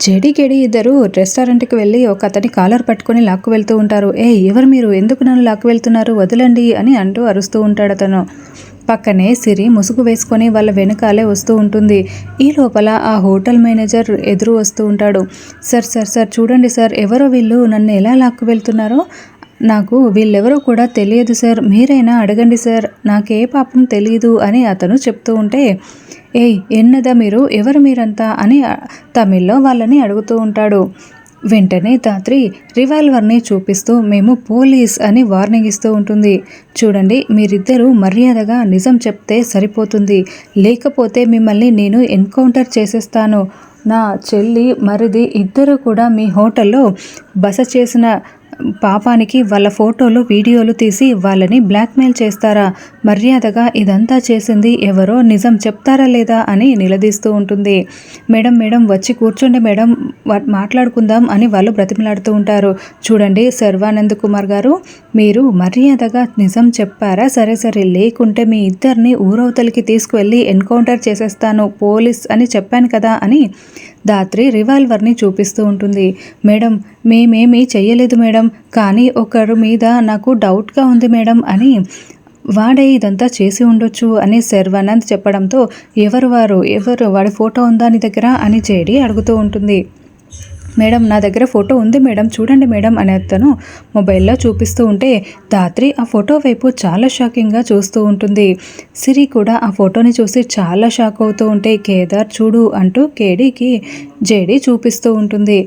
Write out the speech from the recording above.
జడిగెడి ఇద్దరు రెస్టారెంట్కి వెళ్ళి ఒక అతని కాలర్ పట్టుకొని లాక్కు వెళ్తూ ఉంటారు. ఏ ఎవరు మీరు? ఎందుకు నన్ను లాక్కు వెళ్తున్నారు? వదలండి అని అంటూ అరుస్తూ ఉంటాడు అతను. పక్కనే సిరి ముసుగు వేసుకొని వాళ్ళ వెనకాలే వస్తూ ఉంటుంది. ఈ లోపల ఆ హోటల్ మేనేజర్ ఎదురు వస్తూ ఉంటాడు. సార్ సార్ సార్ చూడండి సార్ ఎవరో వీళ్ళు నన్ను ఎలా లాక్కు వెళ్తున్నారో నాకు వీళ్ళెవరో కూడా తెలియదు సార్. మీరైనా అడగండి సార్. నాకే పాపం తెలియదు అని అతను చెప్తూ ఉంటే ఏయ్ ఎన్నదా మీరు? ఎవరు మీరంతా? అని తమిళ్ళో వాళ్ళని అడుగుతూ ఉంటాడు. వెంటనే తాత్రి రివాల్వర్ని చూపిస్తూ మేము పోలీస్ అని వార్నింగ్ ఇస్తూ ఉంటుంది. చూడండి మీరిద్దరూ మర్యాదగా నిజం చెప్తే సరిపోతుంది. లేకపోతే మిమ్మల్ని నేను ఎన్కౌంటర్ చేసేస్తాను. నా చెల్లి మరిది ఇద్దరు కూడా మీ హోటల్లో బస చేసిన పాపానికి వాళ్ళ ఫోటోలు వీడియోలు తీసి వాళ్ళని బ్లాక్మెయిల్ చేస్తారా? మర్యాదగా ఇదంతా చేసింది ఎవరో నిజం చెప్తారా లేదా అని నిలదీస్తూ ఉంటుంది. మేడం మేడం వచ్చి కూర్చోండి మేడం మాట్లాడుకుందాం అని వాళ్ళు బ్రతిమలాడుతూ ఉంటారు. చూడండి సర్వానంద్ కుమార్ గారు మీరు మర్యాదగా నిజం చెప్పారా? సరే సరే లేకుంటే మీ ఇద్దరిని ఊరవతలికి తీసుకువెళ్ళి ఎన్కౌంటర్ చేసేస్తాను పోలీస్ అని చెప్పాను కదా అని దాత్రి రివాల్వర్ని చూపిస్తూ ఉంటుంది. మేడం మేమేమీ చెయ్యలేదు మేడం. కానీ ఒకరు మీద నాకు డౌట్గా ఉంది మేడం అని వాడే ఇదంతా చేసి ఉండొచ్చు అని శర్వానంద్ చెప్పడంతో ఎవరు వారు? ఎవరు? వాడి ఫోటో ఉందా నీ దగ్గర? అని జేడి అడుగుతూ ఉంటుంది. మేడం నా దగ్గర ఫోటో ఉంది మేడం చూడండి మేడం అని అతను మొబైల్లో చూపిస్తూ ఉంటే ధాత్రి ఆ ఫోటో వైపు చాలా షాకింగ్గా చూస్తూ ఉంటుంది. సిరి కూడా ఆ ఫోటోని చూసి చాలా షాక్ అవుతూ ఉంటే కేదార్ చూడు అంటూ కేడీకి జేడి చూపిస్తూ ఉంటుంది.